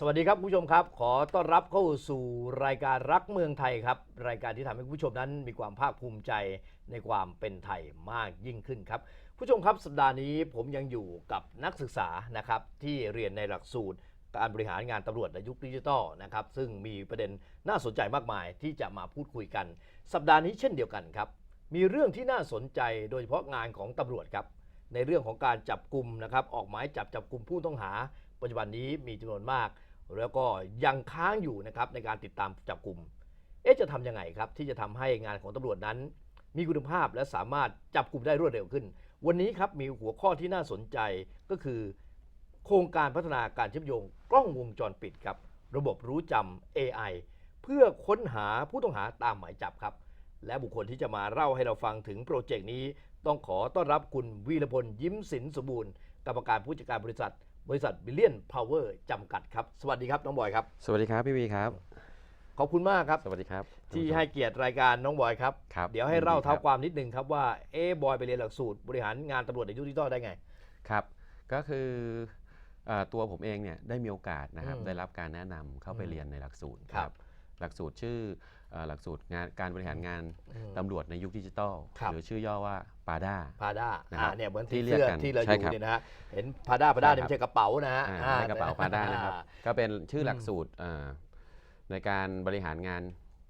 สวัสดีครับผู้ชมครับ ขอต้อนรับเข้าสู่รายการรักเมืองไทยครับ รายการที่ทำให้ผู้ชมนั้นมีความภาคภูมิใจในความเป็นไทยมากยิ่งขึ้นครับ ผู้ชมครับสัปดาห์นี้ผมยังอยู่กับนักศึกษานะครับที่เรียนในหลักสูตรการบริหารงานตำรวจในยุคดิจิทัลนะครับซึ่งมีประเด็นน่าสนใจมากมายที่จะมาพูดคุยกัน สัปดาห์นี้เช่นเดียวกันครับ มีเรื่องที่น่าสนใจโดยเฉพาะงานของตำรวจครับในเรื่องของการจับกลุ่มนะครับออกหมายจับจับกลุ่มผู้ต้องหา ปัจจุบันนี้มีจำนวนมาก แล้วก็ยังค้างอยู่นะครับในการติดตามจับกลุ่ม เอ๊ะจะทำยังไงครับที่จะทำให้งานของตำรวจนั้น มีคุณภาพและสามารถจับกลุ่มได้รวดเร็วขึ้น วันนี้ครับมีหัวข้อที่น่าสนใจก็คือ โครงการพัฒนาการเชื่อมโยงกล้องวงจรปิดครับ ระบบรู้จำ AI เพื่อค้นหาผู้ต้องหาตามหมายจับครับ และบุคคลที่จะมาเล่าให้เราฟังถึงโปรเจกต์นี้ ต้องขอต้อนรับคุณวีรพลยิ้มสินสมบูรณ์กรรมการผู้จัดการบริษัท บริษัทบิลเลียนพาวเวอร์จำกัดครับ สวัสดีครับน้องบอยครับ สวัสดีครับพี่วีครับ ขอบคุณมากครับ สวัสดีครับ ที่ให้เกียรติรายการน้องบอยครับ ครับเดี๋ยวให้เล่ายินดีเท้าครับความนิดนึงครับว่าเอ๊ะบอยไปเรียนหลักสูตรบริหารงานตำรวจในยุคดิจิทัลได้ไง ครับ ก็คือเอ่อตัวผมเองเนี่ยได้มีโอกาสนะครับอืมได้รับการแนะนำเข้าไปอืมเรียนในหลักสูตรครับ หลักสูตรชื่อเอ่อ หลักสูตรงานการบริหารงานอืมตำรวจในยุคดิจิทัลครับหรือชื่อย่อว่าปาด้าพาด้านะครับอ่าเนี่ยเหมือนที่ที่เรียกเสื้อกันที่เราอใช่ยู่ครับเนี่ยนะฮะเห็นพาด้าพาด้าใช่เนี่ยครับไม่ใช่กระเป๋านะฮะอ่าในกระเป๋าปาด้านะครับอ่ก็เป็นชื่อหลักอืมสูตรเอ่อในการบริหารงาน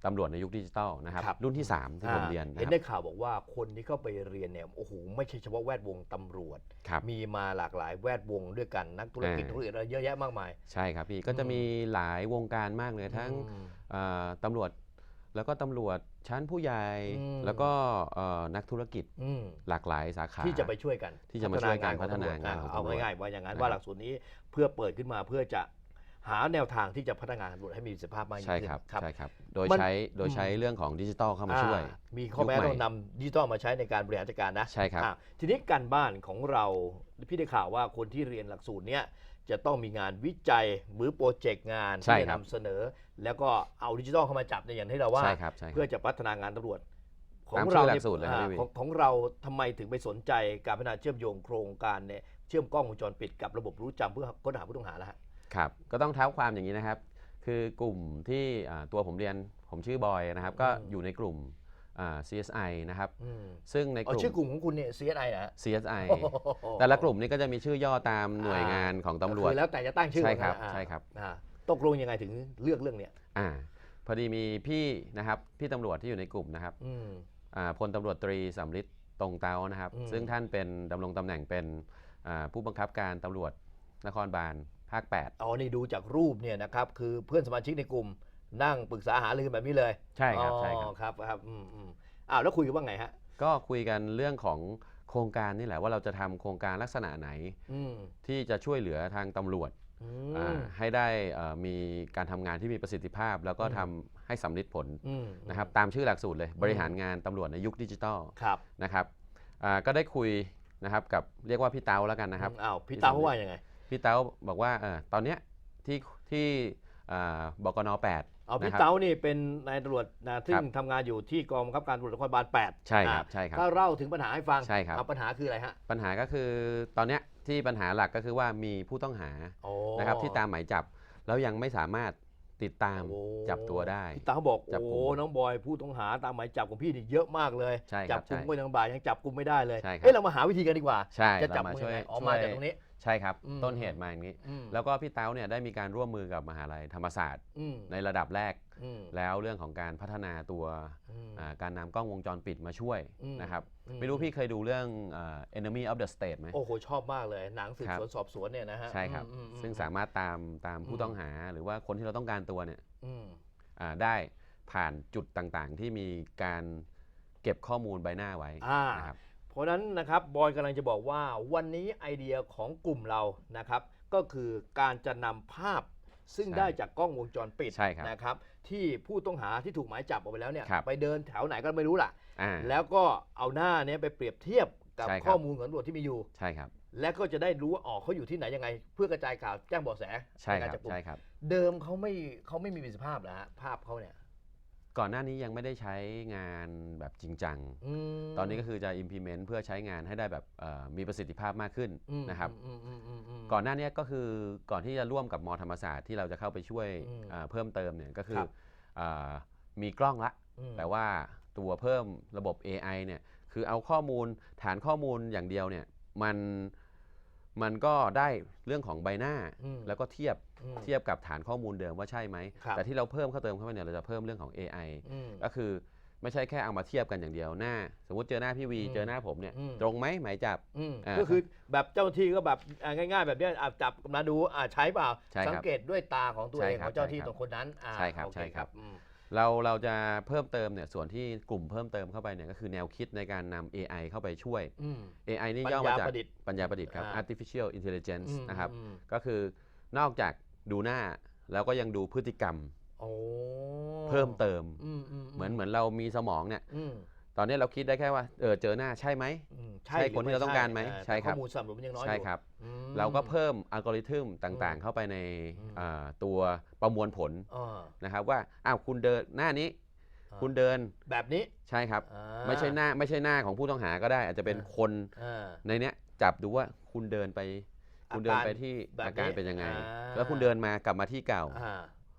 ตำรวจในยุคดิจิทัลนะครับครับรุ่นที่ 3 ที่ผมเรียนนะเห็นคได้รับข่าวบอกว่าคนที่เข้าไปเรียนเนี่ยโอ้โหไม่ใช่เฉพาะแวดวงตำรวจครับมีมาหลากหลายแวดวงด้วยกันนักธุรกิจอ่าธุรกิจอะไรเยอะแยะมากมาย ใช่ครับพี่ก็จะอืมมีหลายวงการมากเลยทั้งอืมเอ่อตำรวจ แล้วก็ตำรวจชั้นผู้ใหญ่ อืม แล้วก็เอ่อนักธุรกิจอืมหลากหลายสาขา ที่จะไปช่วยกันที่จะมาช่วยกันของพัฒนาตำรวจงานของเอาตำรวจง่ายๆว่าอย่างนั้นนะครับว่าหลักสูตรนี้เพื่อเปิดขึ้นมาเพื่อจะหาแนวทางที่จะพัฒนาตำรวจให้มีประสิทธิภาพมากยิ่งใช่ขึ้น ครับใช่ครับ โดยมัน ใช้โดยใช้อืมเรื่องของดิจิทัลเข้ามาช่วย อ่ามีข้อแม้ยุคใหม่ ต้องนำดิจิทัลมาใช้ในการบริหารจัดการนะใช่ครับ อะทีนี้การบ้านของเราพี่ได้ข่าวว่าคนที่เรียนหลักสูตรเนี้ย จะต้องมีงานวิจัยหรือโปรเจกต์งานใช่ที่จะครับ นำเสนอ แล้วก็เอาดิจิทัลเข้ามาจับในอย่างที่เราว่า ใช่ครับใช่คเพื่รัอบจะพัฒนางานตำรวจของตามชื่เราอหลันี่กสูตรเลยครับอ่าพี่ของของเราทำไมถึงไปสนใจการพัฒนาเชื่อมโยงโครงการเนี่ยเชื่อมกล้องวงจรปิดกับระบบรู้จำเพื่อค้นหาผู้ต้องหาแล้วฮะ ครับก็ต้องเท้าความอย่างนี้นะครับ คือกลุ่มที่อ่าตัวผมเรียนผมชื่อบอยนะครับ ก็อืมอยู่ในกลุ่มอ่า CSI นะครับอืมซึ่งในอ๋กอลุ่มชื่อกลุ่มของคุณเนี่ย CSI นะฮะ CSI โอ้โหแต่ละกลุ่มนี้ก็จะมีชื่อย่อตามหน่วยงานของตำรวจคือแล้วแต่จะตั้งชื่อใช่ครับนะอ่าใช่ครับอ่าตกลงยังไงถึงเลือกเรื่องเนี้ยอ่าพอดีมีพี่นะครับพี่ตำรวจที่อยู่ในกลุ่มนะครับอืมอ่าพลตำรวจตรีสำริดตรงเตานะครับอืมซึ่งท่านเป็นดำรงตำแหน่งเป็นอ่าผู้บังคับการตำรวจนครบาลภาค 8 อ๋อ นี่ดูจากรูปเนี่ยนะครับ คือเพื่อนสมาชิกในกลุ่ม นั่งปรึกษาหารือกันแบบนี้เลยใช่ครับอ๋อใช่ครับครับครับอืมอืมอ้าวแล้วคุยกันว่าไงฮะ ก็คุยกันเรื่องของโครงการนี่แหละว่าเราจะทำโครงการลักษณะไหนอืมที่จะช่วยเหลือทางตำรวจอือ่ามให้ได้เอ่อมีการทำงานที่มีประสิทธิภาพ แล้วก็อืมทำให้สำลิดผลอืมนะครับตามชื่อหลักสูตรเลยบริหารงานตำรวจในยุคดิจิทัลครับนะครับอ่าก็ได้คุยนะครับกับเรียกว่าพี่เตาแล้วกันนะครับอ้าวพี่ตาเขาว่ายังไง พี่เต้าบอกว่าเออตอนเนี้ยที่ที่อ่า บกน 8 เอาพี่นะครับเต้านี่เป็นนายตำรวจนะซึ่ครังบทำงานอยู่ที่กองบังคับการตำรวจนครบาล8ใช่ครับใช่ครับถ้าเล่าถึงปัญหาให้ฟังใช่ครับเอาปัญหาคืออะไรฮะปัญหาก็คือตอนเนี้ยที่ปัญหาหลักก็คือว่ามีผู้ต้องหาโอ้นะครับที่ตามหมายจับแล้วยังไม่สามารถติดตามโอ้จับตัวได้พี่เต้าบอกจับกุโอ้มน้องบอยผู้ต้องหาตามหมายจับของพี่นี่เยอะมากเลยใช่ครับจับกลุ่มใช่ก็ยังบายังจับกลุ่มไม่ได้เลยใช่ครับเฮ้ยเรามาหาวิธีกันดีกว่าใช่จะจับเรามามือช่วยยังไงออกช่มาวยจากตรงนี้ ใช่ครับ อืมต้นเหตุมาอย่างนี้ อืมแล้วก็พี่เต้าเนี่ยได้มีการร่วมมือกับมหาลัยธรรมศาสตร์ อืมในระดับแรก อืมแล้วเรื่องของการพัฒนาตัวอืม อ่าการนำกล้องวงจรปิดมาช่วยอืมนะครับอืม ไม่รู้พี่เคยดูเรื่องอ่า enemy of the state ไหม โอ้โหชอบมากเลย หนังสืบครับ สวนสอบสวนเนี่ยนะฮะใช่ครับ อืมอืม ซึ่งสามารถตามตามผู้อืม ต้องหาหรือว่าคนที่เราต้องการตัวเนี่ยอืมอ่าได้ผ่านจุดต่างๆ ที่มีการเก็บข้อมูลใบหน้าไว้อ่านะครับ เพราะฉะนั้นนะครับบอยกำลังจะบอกว่าวันนี้ไอเดียของกลุ่มเรานะครับ ก็คือการจะนำภาพซึ่งใช่ได้จากกล้องวงจรปิดใช่ครับนะครับ ที่ผู้ต้องหาที่ถูกหมายจับออกไปแล้วเนี่ยครับ ไปเดินแถวไหนก็ไม่รู้ล่ะ อ่า แล้วก็เอาหน้าเนี้ยไปเปรียบเทียบกับใช่ครับ ข้อมูลของตำรวจที่มีอยู่ ใช่ครับและก็จะได้รู้ว่าอ๋อเขาอยู่ที่ไหนยังไง เพื่อกระจายข่าวแจ้งเบาะแสใช่ในคการรับจับกลุ่มใช่ครับ เดิมเขาไม่เขาไม่มีประสิทธิภาพนะฮะภาพเขาเนี่ย ก่อนหน้านี้ยังไม่ได้ใช้งานแบบจริงจังมตอนนี้ก็คือจะ implement เพื่อใช้งานให้ได้แบบเอ่อมีประสิทธิภาพมากขึ้นอืมนะครับ อืมอืมอืมอืมก่อนหน้านี้ก็คือก่อนที่จะร่วมกับมอธรรมศาสตร์ที่เราจะเข้าไปช่วยอืมเอ่อเพิ่มเติมเนี่ยก็คืคอรับ เอ่อมีกล้องละ อืมแต่ว่าตัวเพิ่มระบบ AI เนี่ยคือเอาข้อมูลฐานข้อมูลอย่างเดียวเนี่ยมันมันก็ได้เรื่องของใบหน้า อืม แล้วก็เทียบอืม เทียบกับฐานข้อมูลเดิมว่าใช่ไหม ครับ แต่ที่เราเพิ่มเข้าเติมเข้าไปเนี่ยเราจะเพิ่มเรื่องของ AI อืม ก็คือไม่ใช่แค่เอามาเทียบกันอย่างเดียวหน้า สมมติเจอหน้าพี่วีอืมเจอหน้าผมเนี่ยอืม ตรงไหมหมายจับ อืมอ่าก็คือแบบเจ้าหน้าที่ก็แบบอ่าง่าย ๆ แบบเนี้ยอะจับมาดูอ่าใช้เปล่า ใช่ครับสังเกตด้วยตาของตัวใช่เองครัขบองเจ้าหน้าที่ใช่ครับตรงคนนั้นอ่าใช่ครับโอเใช่ครับ อืม เราเราจะเพิ่มเติมเนี่ยส่วนที่กลุ่มเพิ่มเติมเข้าไปเนี่ยก็คือแนวคิดในการนำ AI เข้าไปช่วย อืม AI นี่ปัญย่อญามาจากประดิษฐ์ปัญญาประดิษฐ์ครับ อ่า artificial intelligence อืมนะครับ อืม ก็คือนอกจาก ดูหน้าแล้วก็ยังดูพฤติกรรมโอ้เพิ่มเติม อืมอืมเหมือนเหมือนเรามีสมองเนี่ย อืมตอนนี้เราคิดได้แค่ว่าเออเจอหน้าใช่ไหม อืมใช่คนที่เราต้องการไหมอ่ใช่ครับแต่ข้อมูลสำรวจมันยังน้อยอยู่ใช่ครับ อืม เราก็เพิ่มอัลกอริทึมต่างอืมๆเข้าไปในอืม อ่าตัวประมวลผลอ่านะครับว่าอ้าวคุณเดินหน้านี้อ่าคุณเดินแบบนี้ใช่ครับ อ่า ไม่ใช่หน้าไม่ใช่หน้าของผู้ต้องหาก็ได้ อาจจะเป็นอ่า คนอ่าในเนี้ยจับดูว่าคุณเดินไป คุณเดินไปอาการที่แบบอาการนี้เป็นยังไงอ่าแล้วคุณเดินมากลับมาที่เก่าอ่า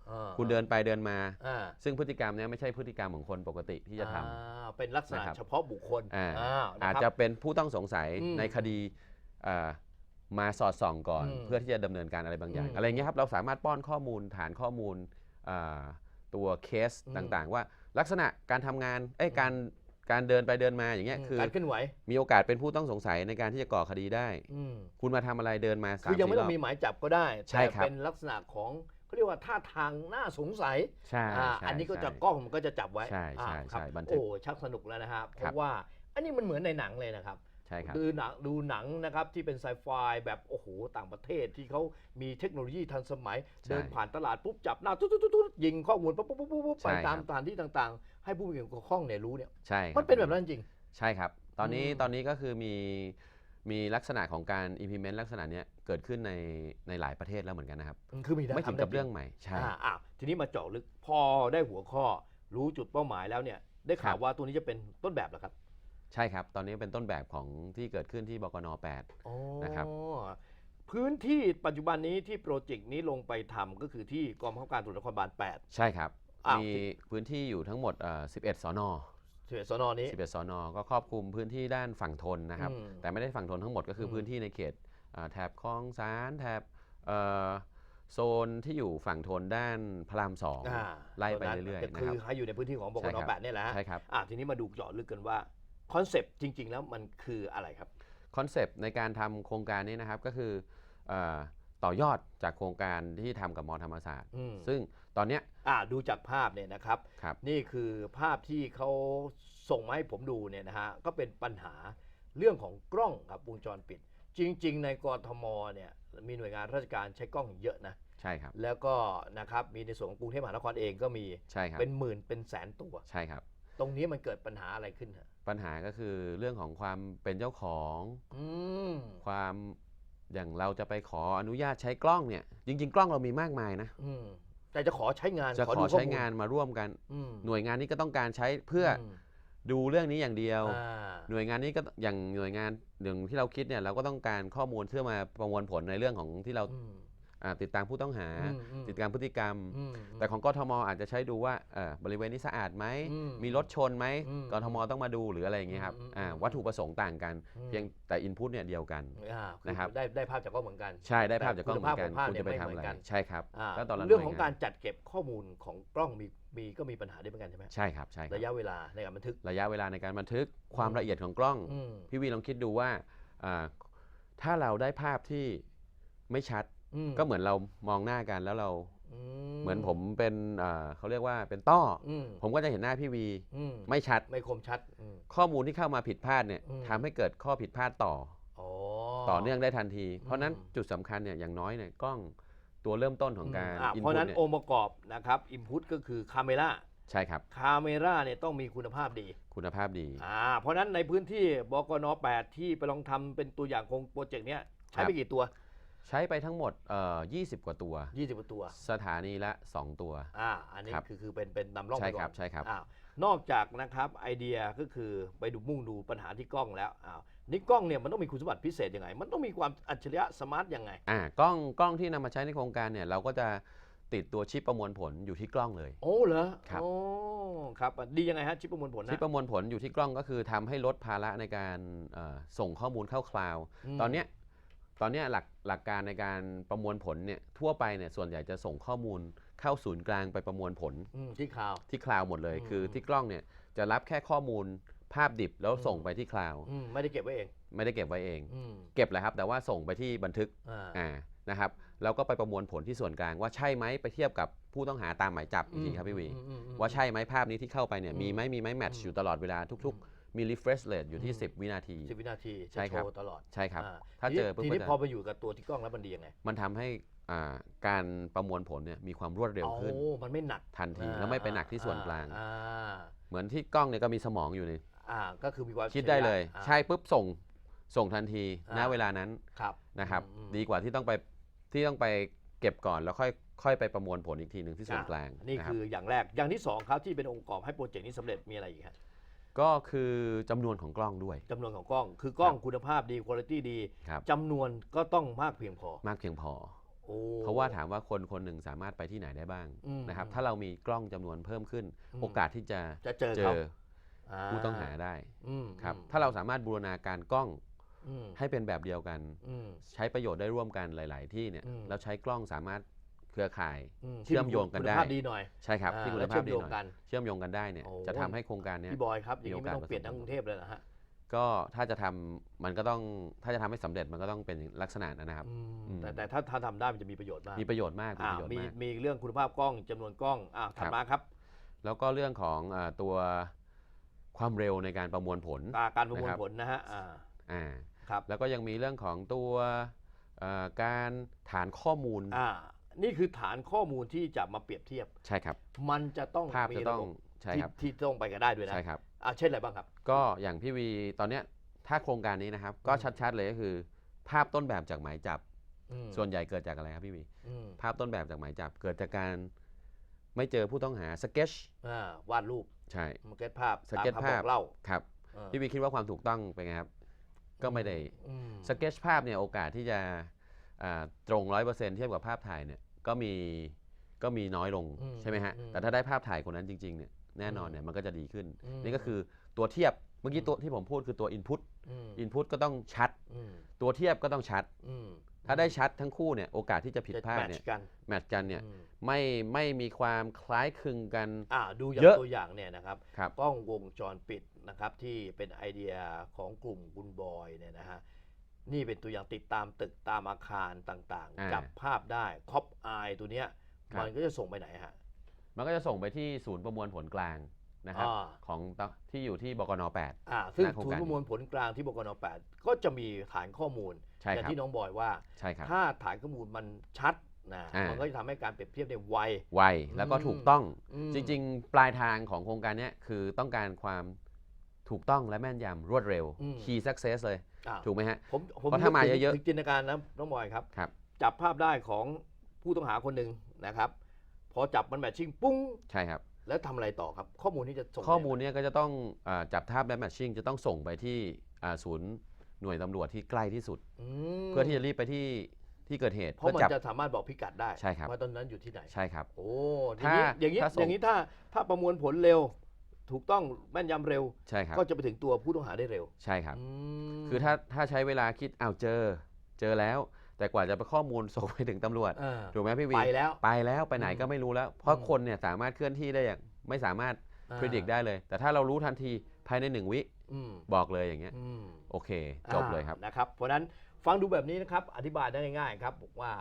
อ่าคุณเดินไปเดินมาอ่าซึ่งพฤติกรรมเนี้ยไม่ใช่พฤติกรรมของคนปกติที่จะทำอ่าเป็นลักษณะนะครับเฉพาะบุคคลอ่าอ่านอาจครับจะเป็นผู้ต้องสงสัยอืมในคดีอ่ามาสอดส่องก่อนอืมเพื่อที่จะดำเนินการอะไรบางอย่างอืมอะไรเงี้ยครับเราสามารถป้อนข้อมูลฐานข้อมูลอ่าตัวเคสอืมต่างๆ ว่าลักษณะการทำงานเอ้ยการ การเดินไปเดินมาอย่างเงี้ยอืมคือการเคลื่อนไหว มีโอกาสเป็นผู้ต้องสงสัยในการที่จะก่อคดีได้อืมคุณมาทำอะไรเดินมาสามคือยังไม่สี่ต้รออบงมีหมายจับก็ได้ใช่แต่ครับเป็นลักษณะของเขาเรียกว่าท่าทางน่าสงสัยใช่อ่าใช่อันนี้ก็จะใช่กล้องมันก็จะจับไว้ใช่ใช่อ่าครับใช่บันทึกโอ้ชักสนุกแล้วนะครับเพครับราะว่าอันนี้มันเหมือนในหนังเลยนะครับ ใช่ครับดูหนังดูหนังนะครับที่เป็นไซไฟแบบโอ้โหต่างประเทศที่เขามีเทคโนโลยีทันสมัยใช่เดินผ่านตลาดปุ๊บจับหน้าตุ๊ดตุ๊ดตุ๊ดตุ๊ดยิงข้อมูลปุ๊บปุ๊บปุ๊บปุ๊บใช่ไปตามครับสถานที่ต่างๆ ให้ผู้เกี่ยวข้องเนี่ยรู้เนี่ยใช่ครับมันเป็นแบบนั้นจริง ใช่ครับ ตอนนี้อืมตอนนี้ก็คือมีมีลักษณะของการ implement ลักษณะเนี้ยเกิดขึ้นในในหลายประเทศแล้วเหมือนกันนะครับ คือมีด้ไม่ถึงทำด้กับจเรื่องใหม่ใช่อ่าอ่าทีนี้มาเจาะลึกพอได้หัวข้อรู้จุดเป้าหมายแล้วเนี่ยได้ข่าวครับว่าตัวนี้จะเป็นต้นแบบเหรอครับ ใช่ครับ ตอนนี้เป็นต้นแบบของที่เกิดขึ้นที่บกนอ๋อนะครับพื้นที่ปัจจุบันนี้ที่โปรเจกต์นี้ลงไปทำก็คือที่กองบังคับการตำรวจนครบาล 8 ใช่ครับอ้าวมีพื้นที่อยู่ทั้งหมดเอ่อ11 สน8เฉสนนี้11สนก็ครอบคลุมพื้นที่ด้านฝั่งทนนะครับอืมแต่ไม่ได้ฝั่งทนทั้งหมดก็คืออมพื้นที่ในเขตอ่าแถบคลองสารแถบเอ่อโซนที่อยู่ฝั่งทนด้านพระรามสองอ่าไล่ไปตนั้นเรื่อยแต่ๆนะคืคอรับให้อยู่ในพื้นที่ของบกใช่นครับแปดเนี่ยแหละฮะใช่ครับอ่าทีนี้มาดูเจาะลึกกันว่า คอนเซปต์จริง ๆ แล้วมันคืออะไรครับ คอนเซปต์ในการทำโครงการนี้นะครับก็คือเออต่อยอดจากโครงการที่ทำกับมอธรรมศาสตร์ อืม ซึ่งตอนเนี้ยอ่าดูจากภาพเนี่ยนะครับ ครับ นี่คือภาพที่เขาส่งมาให้ผมดูเนี่ยนะฮะก็เป็นปัญหาเรื่องของกล้องครับวงจรปิด จริง ๆ ในกรทมเนี่ยมีหน่วยงานราชการใช้กล้องเยอะนะ ใช่ครับ แล้วก็นะครับมีในส่วนของกรุงเทพมหานครเองก็มีใช่ครับ เป็นหมื่นเป็นแสนตัว ใช่ครับ ตรงนี้มันเกิดปัญหาอะไรขึ้นฮะ ปัญหาก็คือเรื่องของความเป็นเจ้าของอืมความอย่างเราจะไปขออนุญาตใช้กล้องเนี่ย จริง ๆ กล้องเรามีมากมายนะ อืมแต่จะขอใช้งานจะขอดูข้ใช้มูลงานมาร่วมกัน อืมหน่วยงานนี้ก็ต้องการใช้เพื่ออมดูเรื่องนี้อย่างเดียว อ่าหน่วยงานนี้ก็อย่างหน่วยงานอย่างที่เราคิดเนี่ยเราก็ต้องการข้อมูลเพื่อมาประมวลผลในเรื่องของที่เราอืมอ่า ติดตามผู้ต้องหาอืมอืมติดตามพฤติกรรมอืมแต่ของกทมอาจจะใช้ดูว่าเอ่อบริเวณนี้สะอาดไหมอืมมีรถชนไหมอืมกทมต้องมาดูหรืออะไรอย่างเงี้ยครับอืมอืมอ่าอืมวัตถุประสงค์ต่างกันอืมเพียงแต่อินพุตเนี่ยเดียวกันอ่าคือนะครับได้ได้ภาพจากกล้องเหมือนกันใช่ได้ภาพจากกล้องเหมือนกันคุณภาพของภาพคุณจะไปเนี่ยทำไม่เหมือะอนไรกันใช่ครับอ่าก็ตอนละเรื่องหน่ขวองยการจัดเก็บข้อมูลของกล้องมีมีก็มีปัญหาด้วยเหมือนกันใช่ไหมใช่ครับใช่ครับระยะเวลาในการบันทึกระยะเวลาในการบันทึกความอืมละเอียดของกล้องอืมพี่วีลองคิดดูว่าอ่าถ้าเราได้ภาพที่ไม่ชัด อืมก็เหมือนเรามองหน้ากันแล้วเราอืเหมือนผมเป็นอ่าเขาเรียกว่าเป็นต้อออืมผมก็จะเห็นหน้าพี่วีอืมไม่ชัด ไม่คมชัดอืม ข้อมูลที่เข้ามาผิดพลาดเนี่ยอืม ทำให้เกิดข้อผิดพลาดต่ออ๋อต่อเนื่องได้ทันที เพราะฉะนั้นอืม จุดสำคัญเนี่ยอย่างน้อยเนี่ยกล้องตัวเริ่มต้นของการอะอินเพราะพุฉะตนั้นเนี่ยองค์ประกอบนะครับอินพุตก็คือคาเมราใช่ครับคาเมราเนี่ยต้องมีคุณภาพดี คุณภาพดี อ่า เพราะฉะนั้นในพื้นที่บกน 8 ที่ไปลองทำเป็นตัวอย่างของโปรเจกต์เนี้ยใช้ไปครับกี่ตัว ใช้ไปทั้งหมดเอ่อ20 กว่าตัว 20กว่าตัว สถานีละ 2 ตัว อ่า อันนี้ครับ คือคือเป็นเป็นนำร่องใช่ไปก่อนครับใช่ครับอ้าวนอกจากนะครับไอเดียก็คือไปดูมุ่งดูปัญหาที่กล้องแล้วอ้าวนี่กล้องเนี่ยมันต้องมีคุณสมบัติพิเศษยังไง มันต้องมีความอัจฉริยะสมาร์ทยังไง อ่ากล้องกล้องที่นำมาใช้ในโครงการเนี่ยเราก็จะติดตัวชิปประมวลผลอยู่ที่กล้องเลย โอ้เหรอครับ โอ้ครับดียังไงฮะชิปประมวลผลนะชิปประมวลผลอยู่ที่กล้องก็คือทำให้ลดภาระในการเอ่อส่งข้อมูลเข้าคลาวด์มตอนเนี้ย ตอนเนี้ยหลักหลักการในการประมวลผลเนี่ยทั่วไปเนี่ยส่วนใหญ่จะส่งข้อมูลเข้าศูนย์กลางไปประมวลผลอืมที่ข่าวที่คลาวด์หมดเลยอืมคือที่กล้องเนี่ยจะรับแค่ข้อมูลภาพดิบแล้วอืมส่งไปที่คลาวด์อืมไม่ได้เก็บไว้เอง ไม่ได้เก็บไว้เองอืมเก็บแหละครับ แต่ว่าส่งไปที่บันทึกอ่าอ่านะครับแล้วก็ไปประมวลผลที่ส่วนกลางว่าใช่ไหมไปเทียบกับผู้ต้องหาตามหมายจับอีกทีครับพี่วีอืมอืมอืมว่าใช่ไหมภาพนี้ที่เข้าไปเนี่ยอืมมีไหมมีไหมแมทช์อืมอยู่ตลอดเวลาทุก ๆ มี refresh rate อยู่ที่อืม10 วินาที สิบวินาทีใช่จะครัโชบว์ตลอดใช่ครับ อ่ถ้าทีนี้เจอปุ๊บทีก็นี้จะพอไปอยู่กับตัวที่กล้องแล้วมันดียังไงมันทำให้อ่าการประมวลผลเนี่ยมีความรวดเร็วขึ้น โอ้มันไม่หนักทันทีอ่าแล้วไม่ไปหนักที่ส่วนกลาง อ่าเหมือนที่กล้องเนี่ยก็มีสมองอยู่ในอ่าก็คือมีความคิดได้เลย อ่า ใช่ปุ๊บส่งส่งทันทีอ่า ณเวลานั้นครับ นะครับ อืม ดีกว่าที่ต้องไปที่ต้องไปเก็บก่อนแล้วค่อยค่อยไปประมวลผลอีกทีหนึ่งที่ส่วนกลางอะนี่นะครับ คืออย่างแรกอย่างที่สองครับที่เป็นองค์ประกอบให้โปรเจกต์นี้สำเร็จมีอะไรอีกฮะ ก็คือจำนวนของกล้องด้วย จำนวนของกล้อง คือกล้องคุณภาพดีคุณภาพดีครับ จำนวนก็ต้องมากเพียงพอมากเพียงพอ โอ้ เพราะว่าถามว่าคนคนหนึ่งสามารถไปที่ไหนได้บ้างอืมนะครับ ถ้าเรามีกล้องจำนวนเพิ่มขึ้น อืม โอกาสที่จะจะเจอเจเขาอผู้ต้องหาได้อืมครับอืมถ้าเราสามารถบูรณาการกล้องอืมให้เป็นแบบเดียวกัน อืม ใช้ประโยชน์ได้ร่วมกันหลาย ๆ ที่เนี่ยอืม แล้วใช้กล้องสามารถเค รือข่ายอืเชื่อมโยงกันได้คุณภาพดีหน่อยใช่ครับอ่าที่คุณแล้วภาเชื่พอมดีโยงหน่อยกันเชื่อมโยงกันได้เนี่ยโอ้จะทำให้โครงการเนี้ยพี่บอยครับอย่างนี้มีไม่โอกาสต้องเปลี่ยนทั้งกรุงเทพเลยนะฮะก็ถ้าจะทำมันก็ต้องถ้าจะทำให้สำเร็จมันก็ต้องเป็นลักษณะนั้นนะครับอืมอืมแต่แต่ถ้าถ้าทำได้มันจะมีประโยชน์มากมีประโยชน์มากมีอ่าประโยชน์มีมากมีเรื่องคุณภาพกล้องจำนวนกล้องอ่าถัดครับมาครับ แล้วก็เรื่องของอาตัวความเร็วในการประมวลผลอ่าการประมวลนะครับผลนะฮะอ่าอ่าครับแล้วก็ยังมีเรื่องของตัวเอ่อการฐานข้อมูลอ่า นี่คือฐานข้อมูลที่จะมาเปรียบเทียบ ใช่ครับ มันจะต้องภาพมีจะระต้องบบใช่ที่ครับที่ต้องไปกันได้ด้วยนะใช่ครับ อ่าเช่นอะไรบ้างครับ ก็อย่างพี่วีตอนเนี้ยถ้าโครงการนี้นะครับ ก็ชัดๆเลยก็คือ ภาพต้นแบบจากหมายจับ อืมส่วนใหญ่เกิดจากอะไรครับพี่วี อืมภาพต้นแบบจากหมายจับ เกิดจากการไม่เจอผู้ต้องหาสเก็ตอ่าวาดรูปใช่สเก็ตภาพสเก็ตตมภาพคำบอกเล่าครับเออพี่วีคิดว่าความถูกต้องเป็นไงครับ ก็ไม่ได้อืมสเก็ตภาพเนี่ยโอกาสที่จะอ่าตรงร้อยเปอร์เซ็นต์เทียบกับภาพถ่ายเนี่ย ก็มีก็มีน้อยลงอืมใช่ไหมฮะอืมแต่ถ้าได้ภาพถ่ายคนนั้นจริงๆเนี่ยแน่นอนอืมเนี่ยมันก็จะดีขึ้นมนี่ก็คือตัวเทียบเมื่อกี้ตัวที่ผมพูดคือตัว Input ม Input ก็ต้องชัดอืมตัวเทียบก็ต้องชัดอืมถ้าได้ชัดทั้งคู่เนี่ยโอกาสที่จะผิดจะพลาดแมทเนี่ยช์กันแมทช์กันเนี่ยอืมไม่ไม่มีความคล้ายคลึงกันอ่าดูอย่างเยอะตัวอย่างเนี่ยนะครับครับกล้องวงจรปิดนะครับที่เป็นไอเดียของกลุ่มคุณบอยเนี่ยนะฮะ นี่เป็นตัวอย่างติดตามตึกตามอาคารต่างอ่า ๆ จับภาพได้คอปอายตัวเนี้ยครับมันก็จะส่งไปไหนฮะ มันก็จะส่งไปที่ศูนย์ประมวลผลกลางนะครับอ่า ของตที่อยู่ที่บกน อ่าซึ่งหน้าโครงศูนการย์ประมวลผลกลางที่บกน8ก็จะมีฐานข้อมูล 8 ใช่อย่างครับที่น้องบอยว่า ใช่ครับ ถ้าฐานข้อมูลมันชัดนะอ่ามั มันก็จะทำให้การเปรียบเทียบได้ไว ไวแล้วก็อืมถูกต้อง อืมจริง ๆ ปลายทางของโครงการเนี้ยคือต้องการความ ถูกต้องและแม่นยำรวดเร็ว key success เลย อ่าถูกไหมฮะ ผมผมเพราะถ้ามานึกถึงเยอะๆ ถึงจินตนาการนะน้องบอยครับ ครับ จับภาพได้ของผู้ต้องหาคนหนึ่งนะครับ พอจับมันแมทชิ่งปุ้ง ใช่ครับ แล้วทำอะไรต่อครับ ข้อมูลนี้จะส่งข้อมูลเนี้ยก็จะต้องอาจับภาพและแมทชิ่งจะต้องส่งไปที่อ่าศูนย์หน่วยตำรวจที่ใกล้ที่สุดมเพื่อที่จะรีบไปที่ที่เกิดเหตุเพราะเพื่มัอนจับ จะสามารถบอกพิกัดได้ใช่ครับ ว่าตอนนั้นอยู่ที่ไหน ใช่ครับ โอ้อย่างนี้ถ้าอย่างนี้ถ้าส่ง อย่างนี้ถ้าถ้าประมวลผลเร็ว ถูกต้องแม่นยำเร็ว ใช่ครับ ก็จะไปถึงตัวผู้ต้องหาได้เร็วใช่ครับ อืมคือถ้าถ้าใช้เวลาคิดอ้าวเจอ เจอแล้ว แต่กว่าจะไปข้อมูลส่งไปถึงตำรวจ อ่าถูกไหมพี่วี ไปแล้ว ไปแล้วไปไหนอืมก็ไม่รู้แล้ว เพราะอืม คนเนี่ยสามารถเคลื่อนที่ได้อย่างไม่สามารถอ่าพิจิตได้เลย แต่ถ้าเรารู้ทันทีภายในหนึ่งวิอืมบอกเลยอย่างเงี้ย อืม โอเค จบเลยครับ อ่านะครับ เพราะฉะนั้นฟังดูแบบนี้นะครับ อธิบายได้ง่ายๆครับบอกว่า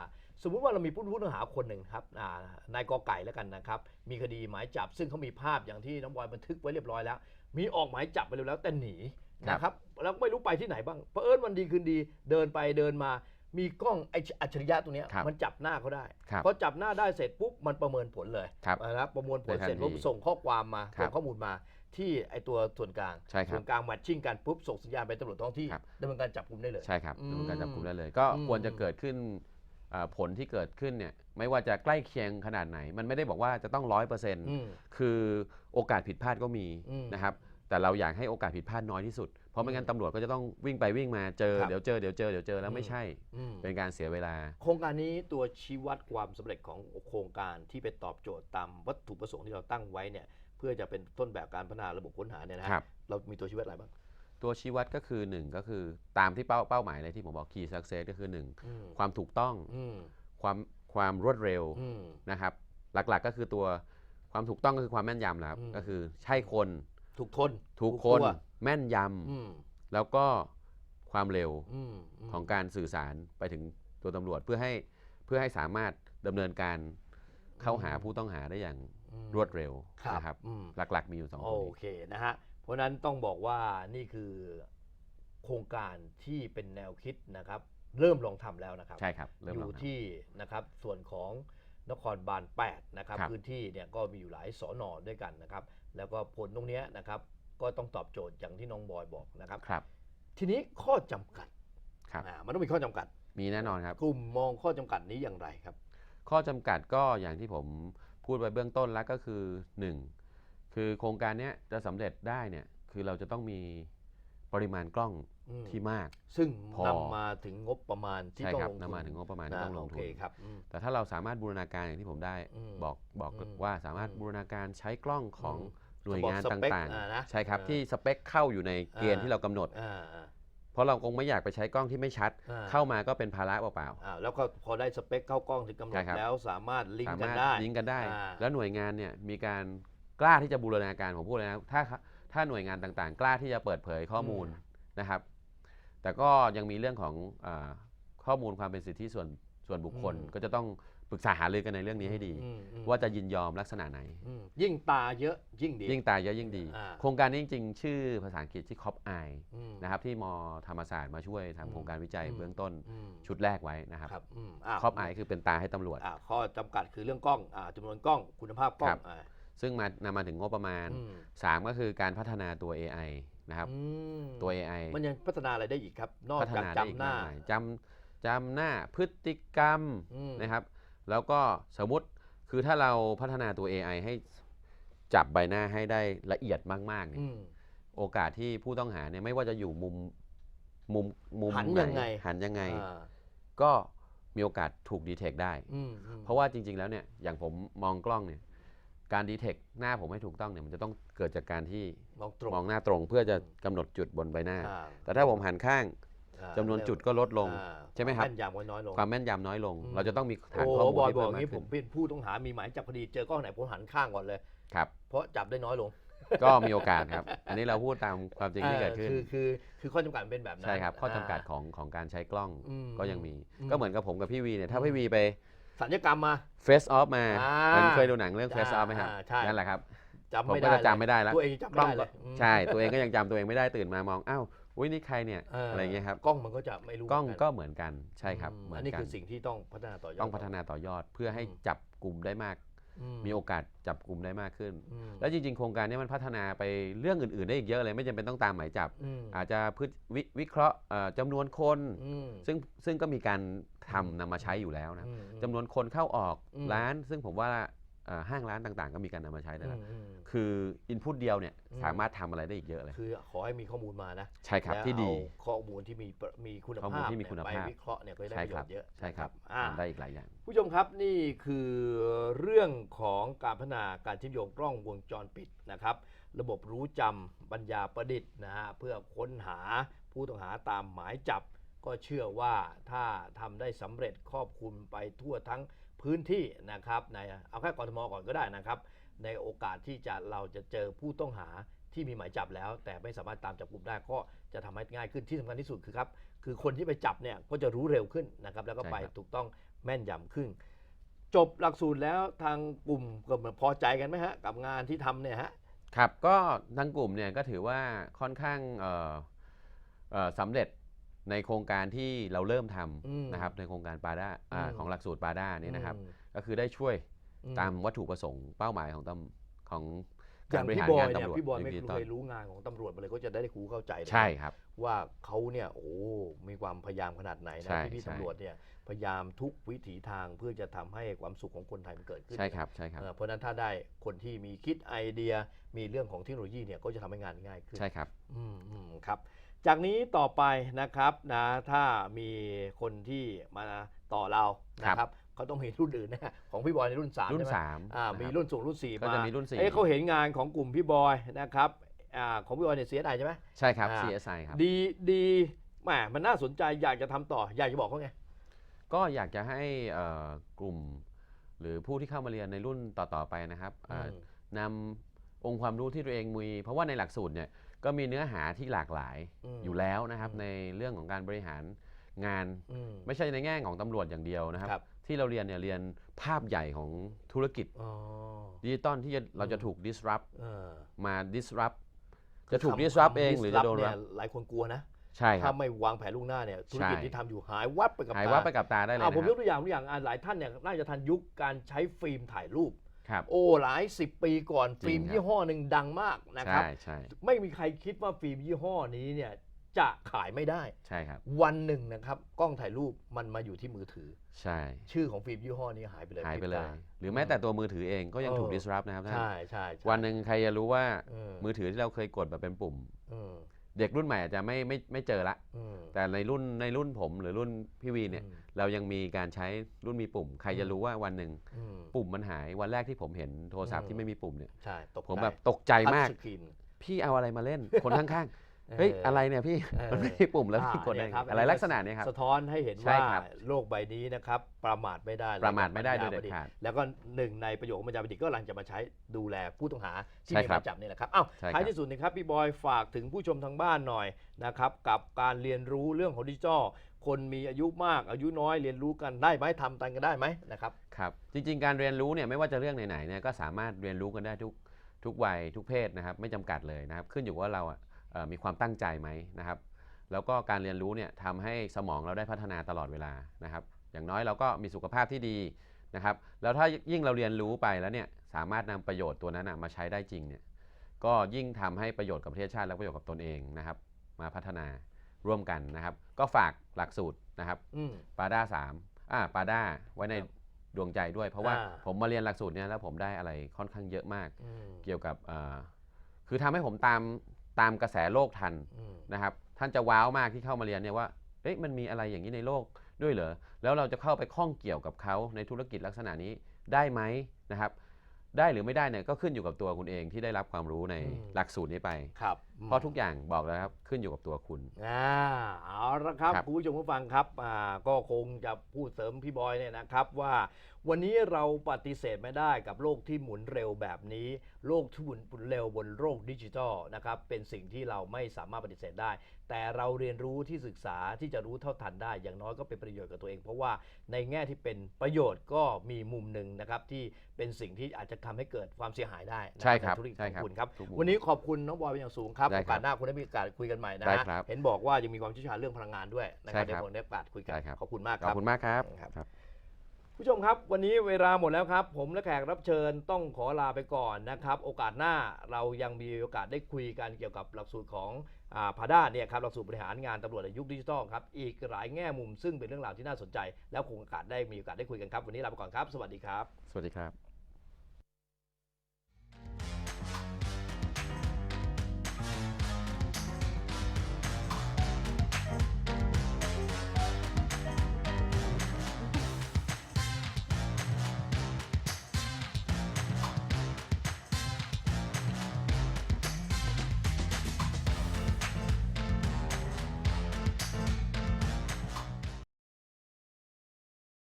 สมมุติว่าเรามีผู้ผู้ต้องหาคนหนึ่งครับอ่านายกอไก่แล้วกันนะครับ มีคดีหมายจับ ซึ่งเขามีภาพอย่างที่น้องบอยบันทึกไว้เรียบร้อยแล้ว มีออกหมายจับไปแล้วแต่หนีนะครับแล้วไม่รู้ไปที่ไหนบ้างเพราะเอิญวันดีคืนดีเดินไปเดินมา มีกล้องไอ้อัจฉริยะตัวเนี้ยครับมันจับหน้าเขาได้ครับพอจับหน้าได้เสร็จปุ๊บมันประเมินผลเลยครับนะครับประมวลผลในทันเสร็จปุ๊บทีส่งข้อความมาครับส่งข้อมูลมาที่ไอตัวส่วนกลางใช่ครัส่บวนกลางแมทชิ่งกันปุ๊บส่งสัญญาณไปตำรวจท้องที่ครับดำเนินการจับกุมได้เลยใช่ครับอืมดำเนินการจับกุมได้เลย ก็อืมควรจะเกิดขึ้นเอ่อ ผลที่เกิดขึ้นเนี่ยไม่ว่าจะใกล้เคียงขนาดไหน มันไม่ได้บอกว่าจะต้องร้อยเปอร์เซ็นต์อืมคือโอกาสผิดพลาดก็มีอืมนะครับแต่เราอยากให้โอกาสผิดพลาดน้อยที่สุด เพราะไม่งั้นตำรวจก็จะต้องวิ่งไปวิ่งมาเจอครับเดี๋ยวเจอเดี๋ยวเจอเดี๋ยวเจอแล้วอืมไม่ใช่อืมเป็นการเสียเวลา โครงการนี้ตัวชี้วัดความสำเร็จของโครงการที่ไปตอบโจทย์ตามวัตถุประสงค์ที่เราตั้งไว้เนี่ยเพื่อจะเป็นต้นแบบการพัฒนาระบบค้นหาเนี่ยนะฮะครับเรามีตัวชี้วัดอะไรบ้าง ตัวชี้วัดก็คือหนึ่งก็คือตามที่เป้าเป้าหมายเลยที่ผมบอก key success ก็คือหนึ่งอืมความถูกต้องอืมความความรวดเร็วอืมนะครับ หลักๆก็คือตัวความถูกต้องก็คือความแม่นยำแหละครับอืมก็คือใช่คน ถูกทนถูกคนตัวแม่นยอืมำแล้วก็ความเร็วอืมมของการสื่อสารไปถึงตัวตำรวจเพื่อให้เพื่อให้สามารถดำเนินการเข้าหาผู้ต้องหาได้อย่างอืมรวดเร็วครับนะครับอืมหลักๆ มีอยู่สองโอตัวนี้เคนะฮะเพ ราะฉะนั้นต้องบอกว่านี่คือโครงการที่เป็นแนวคิดนะครับ เริ่มลองทำแล้วนะครับ ใช่ครับเริ่มอลองยู่ทำที่นะครับส่วนของนครบาล8นะครับครับพื้นที่เนี่ยก็มีอยู่หลายสอนอด้วยกันนะครับ แล้วก็ผลตรงเนี้ยนะครับก็ต้องตอบโจทย์อย่างที่น้องบอยบอกนะครับครับ ทีนี้ข้อจำกัดครับ อ่ามันต้องมีข้อจำกัด มีแน่นอนครับ กลุ่มมองข้อจำกัดนี้อย่างไรครับ ข้อจำกัดก็อย่างที่ผมพูดไปเบื้องต้นแล้วก็คือ 1 คือโครงการเนี้ยจะสำเร็จได้เนี่ยคือเราจะต้องมีปริมาณกล้องอืมที่มาก ซึ่งพอ นำมาถึงงบประมาณที่ใช่ต้องครับลงทุนนำมาถึงงบประมาณที่นะต้องลงโอทุเคนครับอืม แต่ถ้าเราสามารถบูรณาการอย่างที่ผมได้อืมบอกบอกอืมว่าสามารถอืมบูรณาการใช้กล้องของอืมหน่วยงานสเปคต่างอ่านะๆ ใช่ครับ อ่าที่สเปคเข้าอยู่ในเกณฑ์อ่า ที่เรากำหนด อ่าอ่าเพราะเราคงไม่อยากไปใช้กล้องที่ไม่ชัด อ่เข้ามาก็เป็นภาระเปล่า อ่าแล้วก็พอได้สเปคเข้ากล้องถึงกำหนใช่ดครับ แล้วสามารถลิๆงสาก์กันมารถได้ลิงก์กันได้ อ่า แล้วหน่วยงานเนี่ยมีการ กล้าที่จะบูรณาการผมพูดเลยนะถ้าถ้าหน่วยงานต่างๆ กล้าที่จะเปิดเผยข้อมูลนะครับ แต่ก็ยังมีเรื่องของอาข้อมูลความเป็นสิทธิส่วนส่วนบุคคลอืมก็จะต้องปรึกษาหารือกันในเรื่องนี้ให้ดีอืมอืมว่าจะยินยอมลักษณะไหนอืมยิ่งตาเยอะยิ่งดี ยิ่งตายเยอะยิ่งดีอ่าโครงการนี้จริงๆ ชื่อภาษาอังกฤษที่คอปไออืมนะครับที่มธรรมศาสตร์มาช่วยอืมทำโครงการวิจัยอืมเบื้องต้นอืมชุดแรกไว้นะครับครับอืมอ่าคอปไอคือเป็นตาให้ตำรวจอ่าข้อจำกัดคือเรื่องกล้องอ่าจำนวนกล้องคุณภาพกล้อครังบอ่า ซึ่งมานำมาถึงงบประมาณ อืม3 ก็คือการพัฒนาตัว AI นะครับ อืมตัว AI มันยังพัฒนาอะไรได้อีกครับ นอกพัฒจากนาได้อีกจำหน้ามากมายจำจำหน้าพฤติกรรมอืมนะครับ แล้วก็สมมติคือถ้าเราพัฒนาตัว AI ให้จับใบหน้าให้ได้ละเอียดมากๆเนี่ยอืม โอกาสที่ผู้ต้องหาเนี่ยไม่ว่าจะอยู่มุมมุมมุมหันไหยังไง หันยังไง อ่าก็มีโอกาสถูกดีเทคได้ อืมอืมเพราะว่าจริง ๆ แล้วเนี่ยอย่างผมมองกล้องเนี่ย การดีเทคหน้าผมให้ถูกต้องเนี่ยมันจะต้องเกิดจากการที่มองตรงมองหน้าตรง เพื่อจะกำหนดจุดบนใบหน้า อ่าแต่ถ้าผมหันข้างอ่าจำนวนจุดก็ลดลง อ่าใช่ไหมครับ แม่นยำก็น้อยลง ความแม่นยำน้อยลง อืม เราจะต้องมีฐานโอ้ข้อมูลบอยที่บอเพิ่กมอมาย่ากงนี้ขึ้ผมนเป็นผู้ต้องหามีหมายจับคดีเจอกล้องไหนผมหันข้างก่อนเลย ครับ เพราะจับได้น้อยลงก็มีโอกาสครับ อันนี้เราพูดตามความจริงที่เกิดขึ้นออคือคือคือข้อจำกัดมันเป็นแบบนั้นใช่ครับ ข้อจำกัดาของของการใช้กล้องอืมก็ยังมี อืม ก็เหมือนกับผมกับพี่วีเนี่ย ถ้าอืมพี่วีไป สัญญกรรมมา Face Off มาอ่ามันเคยดูหนังเรื่อง Face Off ไหมครับอ่าใช่ นั่นแหละครับ จำผมไม่ก็ได้จะจำไม่ได้แล้ว ตัวเองยังจำกไม่ล้องได้เลก็ยอืม ใช่ ตัวเองก็ยังจำตัวเองไม่ได้ตื่นมามองอ้าวอุ้ยนี่ใครเนี่ยเอะไรเงี้ยครับกล้องมันก็จะไม่รู้กล้องเหมืนนก็เหมือนกันใช่ครับอืมเหมือัอนนนี้กันคือสิ่งที่ต้องพัฒนาต่อยอด ต้องพัฒนาต่อยอดเพื่อให้อืม จับกลุ่มได้มากอื มีโอกาสจับกลุ่มได้มากขึ้นอืมแล้วจริง ๆ โครงการนี้มันพัฒนาไปเรื่องอื่น ๆ ได้อีกเยอะเลย ไม่จำเป็นต้องตามหมายจับอืมอาจจะพฤติวิวิเคราะห์เอ่อจำนวนคนอืมซึ่งซึ่งก็มีการทำนำมาใช้อยู่แล้วนะอืมจำนวนคนเข้าออกอืมร้าน ซึ่งผมว่าเอ่อ ห้างร้านต่างๆ ก็มีการนำมาใช้แล้วนะอืมคืออินพุตเดียวเนี่ยอืมสามารถทำอะไรได้อีกเยอะเลย คือขอให้มีข้อมูลมานะใช่ครับแล้วที่ดีเอาข้อมูลที่มีประมีคุณข้อมูลภาพที่มีเนี่ยคุณไปภาพวิเคราะห์เนี่ยก็จะได้ใช่ประโยครับชน์เยอะใช่ครับอ่าทำได้อีกหลายอย่าง ผู้ชมครับนี่คือเรื่องของการพัฒนาการเชื่อมโยงกล้องวงจรปิดนะครับ ระบบรู้จำปัญญาประดิษฐ์นะฮะเพื่อค้นหาผู้ต้องหาตามหมายจับ ก็เชื่อว่าถ้าทำได้สำเร็จครอบคลุมไปทั่วทั้ง พื้นที่นะครับในเอาแค่กรทมก่อนก็ได้นะครับ ในโอกาสที่จะเราจะเจอผู้ต้องหาที่มีหมายจับแล้ว แต่ไม่สามารถตามจับกลุ่มได้ก็จะทำให้ง่ายขึ้นที่สำคัญที่สุดคือครับคือคนที่ไปจับเนี่ยก็จะรู้เร็วขึ้นนะครับแล้วก็ไปใช่ครับถูกต้องแม่นยำขึ้น จบหลักสูตรแล้วทางกลุ่มก็พอใจกันไหมฮะกับงานที่ทำเนี่ยฮะครับก็ทางกลุ่มเนี่ยก็ถือว่าค่อนข้างเอ่อเอ่อสำเร็จ ในโครงการที่เราเริ่มทอืมำนะครับในโครงการปาด้าอ่าอืมของหลักสูตรปาด้านี่นะครับอืมก็คือได้ช่วยอืตามวัตถุประสงค์เป้าหมายของตำของอกาย่ารงบริพี่หารบอยงานเนี่ยตำรวจพี่บอยยุคไม่ดิจิตอเคลยรู้งานของตำรวจมาเลยก็จะได้ครูเข้าใจเลยใช่ครับ ว่าเขาเนี่ยโอ้มีความพยายามขนาดไหนนะใช่ที่พี่ใช่ตำรวจเนี่ยพยายามทุกวิถีทางเพื่อจะทำให้ความสุขของคนไทยมันเกิดขึ้นใช่ครับใช่ครับเออเพราะฉะนั้นถ้าได้คนที่มีคิดไอเดียมีเรื่องของเทคโนโลยีเนี่ยก็จะทำให้งานง่ายขึ้นใช่ครับอืมอืมครับ จากนี้ต่อไปนะครับนะถ้ามีคนที่มาต่อเรานะครับเขาต้องมีรุ่นอื่นนะของพี่บอยในรุ่นสามรุ่นใช่ไหมสามอ่าะคบมีรุ่นสูงรุ่นสี่ก็มาจะมีรุ่นสี่เอ้ยเขาเห็นงานของกลุ่มพี่บอยนะครับอ่าของพี่บอยเนี่ยเสียดายใช่ไหมใช่ครับอ่า CSI ครับดีดีแหมมันน่าสนใจอยากจะทำต่ออยากจะบอกเขาไงก็อยากจะให้เอ่อกลุ่ม หรือผู้ที่เข้ามาเรียนในรุ่นต่อๆไปนะครับอ่าอืมนำองค์ความรู้ที่ตัวเองมี เพราะว่าในหลักสูตรเนี่ย ก็มีเนื้อหาที่หลากหลายอืมอยู่แล้วนะครับอืมในเรื่องของการบริหารงาน อืม ไม่ใช่ในแง่ของตำรวจอย่างเดียวนะครับ ครับ ที่เราเรียนเนี่ยเรียนภาพใหญ่ของธุรกิจอ๋อดิจิตอลที่จะเราจะถูก disrupt เออมา disrupt จะถูก คำ disrupt คำเองหรือจะโดน disrupt รับเนี่ยหลายคนกลัวนะ ใช่ครัถ้าบ ไม่วางแผนล่วงหน้าเนี่ยธุรกิจใช่ ที่ทำอยู่หายวับไปกับหายตาว่าบไปกับตาได้เลยอ่านะผมคยรักตัวอย่างตัวอย่างอ่าหลายท่านเนี่ยน่าจะทันยุคการใช้ฟิล์มถ่ายรูป ครับ โอ้หลายสิบปีก่อนจริงฟิล์มครับ ยี่ห้อหนึ่งดังมากนะครับ ใช่ใช่ไม่มีใครคิดว่าฟิล์มยี่ห้อนี้เนี่ยจะขายไม่ได้ ใช่ครับ วันหนึ่งนะครับกล้องถ่ายรูปมันมาอยู่ที่มือถือ ใช่ ชื่อของฟิล์มยี่ห้อนี้หายไปเลยหายไปเลยพริบตหรือแม้แต่ตัวมือถือเองก็ยังถูก เออ disrupt นะครับท่านใช่ใช่ใช่วันหนึ่งใครจะรู้ว่าเออมือถือที่เราเคยกดแบบเป็นปุ่ม เออ เด็กรุ่นใหม่อาจจะไม่ไม่ไม่เจอละ อืม แต่ในรุ่นในรุ่นผมหรือรุ่นพี่วีเนี่ย อืม เรายังมีการใช้รุ่นมีปุ่ม ใครจะรู้ว่าวันหนึ่งอืม ปุ่มมันหายวันแรกที่ผมเห็นโทรศัพท์อืม ที่ไม่มีปุ่มเนี่ย ใช่ตกผมใจแบบตกใจมาก ทัชสรีน พี่เอาอะไรมาเล่น คนข้างๆ เฮ้ยอะไรเนี่ยพี่เออมันไม่มีปุ่มแล้วอ่าพี่กดได้เนี่ยครับอะไรลักษณะเนี้ครับสะท้อนให้เห็นใช่ว่าครับโลกใบนี้นะครับประมาทไม่ได้เลยประมาทไม่ได้กับโดยเด็ดปัญญขาดแล้วก็หนึ่งในประโยคของปัญญาบัณฑิตก็หลังจะมาใช้ดูแลผู้ต้องหาที่ใช่มีหครัมาบยจับนี่แหละครับอ้าวใช่ครับท้ายที่สุดนะครับพี่บอยฝากถึงผู้ชมทางบ้านหน่อยนะครับกับการเรียนรู้เรื่องของดิจิทัลคนมีอายุมากอายุน้อยเรียนรู้กันได้ไหมทำกันกันได้ไหมนะครับครับจริง ๆ การเรียนรู้เนี่ยไม่ว่าจะเรื่องไหนๆเนี่ยก็สามารถเรียนรู้กันได้ทุกทุกวัยทุกเพศนะครับไม่จำกัดเลยนะครับขึ้นอยู่ว่าเราอะเอ่อ มีความตั้งใจไหมนะครับ แล้วก็การเรียนรู้เนี่ยทำให้สมองเราได้พัฒนาตลอดเวลานะครับ อย่างน้อยเราก็มีสุขภาพที่ดีนะครับ แล้วถ้ายิ่งเราเรียนรู้ไปแล้วเนี่ยสามารถนำประโยชน์ตัวนั้นนะมาใช้ได้จริงเนี่ยก็ยิ่งทำให้ประโยชน์กับประเทศชาติและประโยชน์กับตนเองนะครับ มาพัฒนาร่วมกันนะครับ ก็ฝากหลักสูตรนะครับอืมปาด้าสามอ่าปาด้าไว้ในครับดวงใจด้วย เพราะว่าอ่าผมมาเรียนหลักสูตรเนี้ยแล้วผมได้อะไรค่อนข้างเยอะมากอืมเกี่ยวกับอ่าคือทำให้ผมตาม ตามกระแสโลกทันอืมนะครับท่านจะว้าวมากที่เข้ามาเรียนเนี่ยว่าเอ๊ะมันมีอะไรอย่างนี้ในโลกด้วยเหรอแล้วเราจะเข้าไปข้องเกี่ยวกับเขาในธุรกิจลักษณะนี้ได้ไหมนะครับ ได้หรือไม่ได้เนี่ยก็ขึ้นอยู่กับตัวคุณเองที่ได้รับความรู้ในอืมหลักสูตรนี้ไปครับ เพราะทุกอย่างบอกแล้วครับขึ้นอยู่กับตัวคุณ อ่าเอาละครับครับ คุณผู้ชมผู้ฟังครับอ่าก็คงจะพูดเสริมพี่บอยเนี่ยนะครับว่า วันนี้เราปฏิเสธไม่ได้กับโลกที่หมุนเร็วแบบนี้ โลกที่หมุนเร็วบนโลกดิจิทัลนะครับเป็นสิ่งที่เราไม่สามารถปฏิเสธได้ แต่เราเรียนรู้ที่ศึกษาที่จะรู้เท่าทันได้ อย่างน้อยก็เป็นประโยชน์กับตัวเอง เพราะว่าในแง่ที่เป็นประโยชน์ก็มีมุมหนึ่งนะครับที่เป็นสิ่งที่อาจจะทำให้เกิดความเสียหายได้นะใช่ครับนธุรกิจใช่ของครับคุณครับ ทุกมุม วันนี้ขอบคุณน้องบอยเป็นอย่างสูงครับได้โอครักาบสหน้าคุณได้มีโอกาสคุยกันใหม่นะได้ฮะครับ เห็นบอกว่ายังมีความเชี่ยวชาญเรื่องพลังงานด้วยนะครับใช่ครับเดี๋ยวผมได้โอกาสคุยกันได้ครับขอบคุณมากคขอบรับ คุณมากครับครับ ครับ ผู้ชมครับ วันนี้เวลาหมดแล้วครับ ผมและแขกรับเชิญต้องขอลาไปก่อนนะครับ โอกาสหน้าเรายังมีโอกาสได้คุยกันเกี่ยวกับหลักสูตรของพาด้าเนี่ยครับหลักสูตรบริหารงานตำรวจในยุคดิจิทัลครับอีกหลายแง่มุมซึ่งเป็นเรื่องราวที่น่าสนใจ แล้วคงโอกาสได้มีโอกาสได้คุยกันครับ วันนี้ลาไปก่อนครับ สวัสดีครับ สวัสดีครับ